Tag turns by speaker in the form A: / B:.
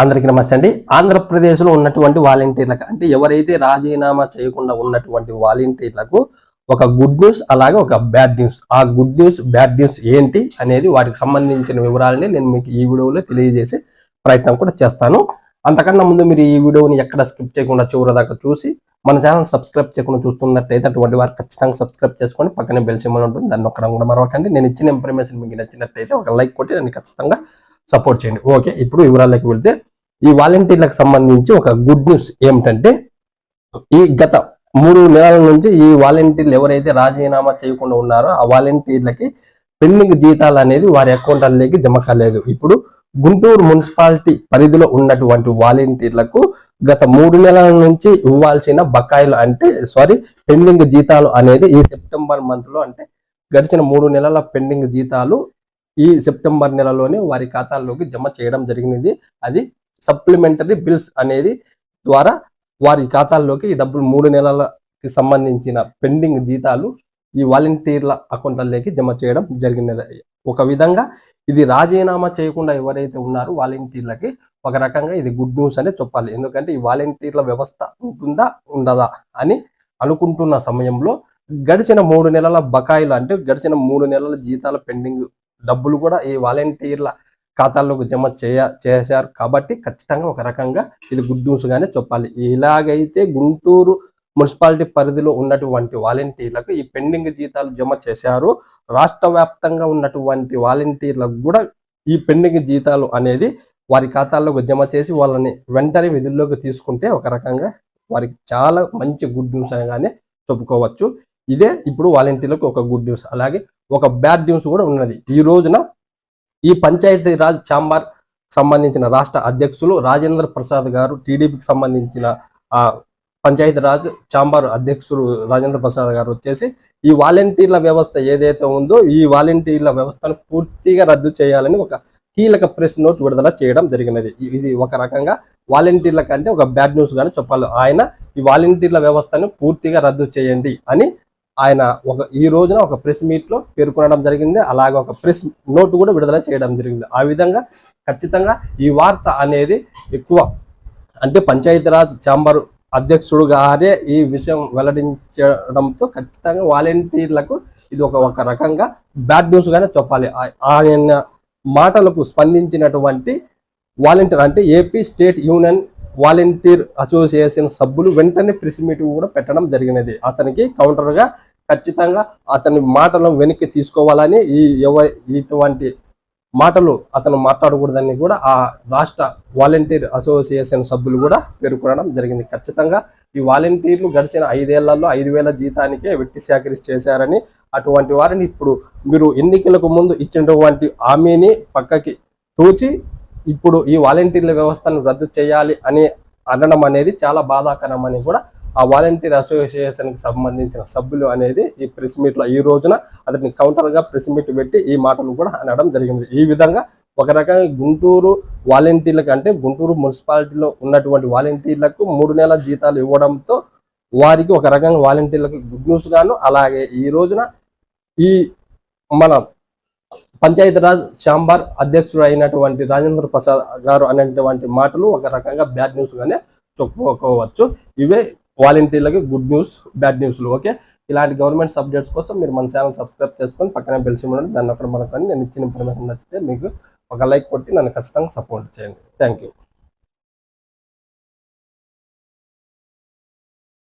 A: అందరికీ నమస్తే అండి. ఆంధ్రప్రదేశ్లో ఉన్నటువంటి వాలంటీర్లకు అంటే ఎవరైతే రాజీనామా చేయకుండా ఉన్నటువంటి వాలంటీర్లకు ఒక గుడ్ న్యూస్ అలాగే ఒక బ్యాడ్ న్యూస్. ఆ గుడ్ న్యూస్ బ్యాడ్ న్యూస్ ఏంటి అనేది వాటికి సంబంధించిన వివరాలని నేను మీకు ఈ వీడియోలో తెలియజేసే ప్రయత్నం కూడా చేస్తాను. అంతకన్నా ముందు మీరు ఈ వీడియోని ఎక్కడ స్కిప్ చేయకుండా చివరి దాకా చూసి మన ఛానల్ సబ్స్క్రైబ్ చేయకుండా చూస్తున్నట్టయితే అటువంటి వారు ఖచ్చితంగా సబ్స్క్రైబ్ చేసుకొని పక్కనే బెల్ సింబల్ ఉంటుంది. దాన్ని నొక్కడం కూడా మరొకండి. నేను ఇచ్చిన ఇన్ఫర్మేషన్ మీకు నచ్చినట్టయితే ఒక లైక్ కొట్టి నన్ను ఖచ్చితంగా సపోర్ట్ చేయండి. ఓకే ఇప్పుడు వివరాల్లోకి వెళ్తే ఈ వాలంటీర్లకు సంబంధించి ఒక గుడ్ న్యూస్ ఏమిటంటే ఈ గత మూడు నెలల నుంచి ఈ వాలంటీర్లు ఎవరైతే రాజీనామా చేయకుండా ఉన్నారో ఆ వాలంటీర్లకి పెండింగ్ జీతాలు అనేది వారి అకౌంట్లలోకి జమ కాలేదు. ఇప్పుడు గుంటూరు మున్సిపాలిటీ పరిధిలో ఉన్నటువంటి వాలంటీర్లకు గత మూడు నెలల నుంచి ఇవ్వాల్సిన బకాయిలు అంటే సారీ పెండింగ్ జీతాలు అనేది ఈ సెప్టెంబర్ మంత్లో అంటే గడిచిన మూడు నెలల పెండింగ్ జీతాలు ఈ సెప్టెంబర్ నెలలోనే వారి ఖాతాల్లోకి జమ చేయడం జరిగినది. అది సప్లిమెంటరీ బిల్స్ అనేది ద్వారా వారి ఖాతాల్లోకి ఈ డబ్బులు మూడు నెలలకి సంబంధించిన పెండింగ్ జీతాలు ఈ వాలంటీర్ల అకౌంట్లలోకి జమ చేయడం జరిగినది. ఒక విధంగా ఇది రాజీనామా చేయకుండా ఎవరైతే ఉన్నారో వాలంటీర్లకి ఒక రకంగా ఇది గుడ్ న్యూస్ అనే చెప్పాలి. ఎందుకంటే ఈ వాలంటీర్ల వ్యవస్థ ఉంటుందా ఉండదా అని అనుకుంటున్న సమయంలో గడిచిన మూడు నెలల బకాయిలు అంటే గడిచిన మూడు నెలల జీతాల పెండింగ్ డబ్బులు కూడా ఈ వాలంటీర్ల ఖాతాల్లోకి జమ చేయ చేశారు కాబట్టి ఖచ్చితంగా ఒక రకంగా ఇది గుడ్ న్యూస్ గానే చెప్పాలి. ఇలాగైతే గుంటూరు మున్సిపాలిటీ పరిధిలో ఉన్నటువంటి వాలంటీర్లకు ఈ పెండింగ్ జీతాలు జమ చేశారు. రాష్ట్ర వ్యాప్తంగా ఉన్నటువంటి వాలంటీర్లకు కూడా ఈ పెండింగ్ జీతాలు అనేది వారి ఖాతాల్లోకి జమ చేసి వాళ్ళని వెంటనే విధుల్లోకి తీసుకుంటే ఒక రకంగా వారికి చాలా మంచి గుడ్ న్యూస్ అనగానే చెప్పుకోవచ్చు. ఇదే ఇప్పుడు వాలంటీర్లకు ఒక గుడ్ న్యూస్ అలాగే ఒక బ్యాడ్ న్యూస్ కూడా ఉన్నది. ఈ రోజున ఈ పంచాయతీ రాజ్ ఛాంబర్ సంబంధించిన రాష్ట్ర అధ్యక్షులు రాజేంద్ర ప్రసాద్ గారు టీడీపీకి సంబంధించిన ఆ పంచాయతీ రాజ్ ఛాంబర్ అధ్యక్షులు రాజేంద్ర ప్రసాద్ గారు వచ్చేసి ఈ వాలంటీర్ల వ్యవస్థ ఏదైతే ఉందో ఈ వాలంటీర్ల వ్యవస్థను పూర్తిగా రద్దు చేయాలని ఒక కీలక ప్రెస్ నోట్ విడుదల చేయడం జరిగినది. ఇది ఒక రకంగా వాలంటీర్ల కంటే ఒక బ్యాడ్ న్యూస్ గానే చెప్పాలి. ఆయన ఈ వాలంటీర్ల వ్యవస్థను పూర్తిగా రద్దు చేయండి అని ఆయన ఒక ఈ రోజున ఒక ప్రెస్ మీట్లో పేర్కొనడం జరిగింది. అలాగే ఒక ప్రెస్ నోట్ కూడా విడుదల చేయడం జరిగింది. ఆ విధంగా ఖచ్చితంగా ఈ వార్త అనేది ఎక్కువ అంటే పంచాయతీరాజ్ ఛాంబర్ అధ్యక్షుడు గారే ఈ విషయం వెల్లడించడంతో ఖచ్చితంగా వాలంటీర్లకు ఇది ఒక ఒక రకంగా బ్యాడ్ న్యూస్గానే చెప్పాలి. ఆయన మాటలకు స్పందించినటువంటి వాలంటీర్ అంటే AP state union volunteer association సభ్యులు వెంటనే ప్రెస్ మీట్ కూడా పెట్టడం జరిగినది. అతనికి కౌంటర్గా ఖచ్చితంగా అతని మాటలను వెనక్కి తీసుకోవాలని ఈ ఎవ ఇటువంటి మాటలు అతను మాట్లాడకూడదని కూడా ఆ రాష్ట్ర వాలంటీర్ అసోసియేషన్ సభ్యులు కూడా పేర్కొనడం జరిగింది. ఖచ్చితంగా ఈ వాలంటీర్లు గడిచిన ఐదేళ్ళలో ఐదు వేల జీతానికే వ్యక్తి సేకరించి చేశారని అటువంటి వారిని ఇప్పుడు మీరు ఎన్నికలకు ముందు ఇచ్చినటువంటి హామీని పక్కకి తూచి ఇప్పుడు ఈ వాలంటీర్ల వ్యవస్థను రద్దు చేయాలి అని అనడం అనేది చాలా బాధాకరం అని కూడా ఆ వాలంటీర్ అసోసియేషన్కి సంబంధించిన సభ్యులు అనేది ఈ ప్రెస్ మీట్లో ఈ రోజున అతని కౌంటర్గా ప్రెస్ మీట్ పెట్టి ఈ మాటలు కూడా అనడం జరిగింది. ఈ విధంగా ఒక రకంగా గుంటూరు వాలంటీర్లకు అంటే గుంటూరు మున్సిపాలిటీలో ఉన్నటువంటి వాలంటీర్లకు మూడు నెలల జీతాలు ఇవ్వడంతో వారికి ఒక రకంగా వాలంటీర్లకు గుడ్ న్యూస్ గాను అలాగే ఈ రోజున ఈ మన పంచాయతీరాజ్ ఛాంబర్ అధ్యక్షుడు అయినటువంటి రాజేంద్ర ప్రసాద్ గారు అనేటువంటి మాటలు ఒక రకంగా బ్యాడ్ న్యూస్ గానే చెప్పుకోవచ్చు. ఇవే వాలంటీర్లకి గుడ్ న్యూస్ బ్యాడ్ న్యూస్లు ఓకే? ఇలాంటి గవర్నమెంట్ సబ్జెక్ట్స్ కోసం మీరు మన ఛానల్ సబ్స్క్రైబ్ చేసుకొని పక్కనే బెల్ ఉండండి దాన్ని అక్కడ మనకు నేను ఇచ్చిన ఇన్ఫర్మేషన్ నచ్చితే మీకు ఒక లైక్ కొట్టి నన్ను ఖచ్చితంగా సపోర్ట్ చేయండి. Thank you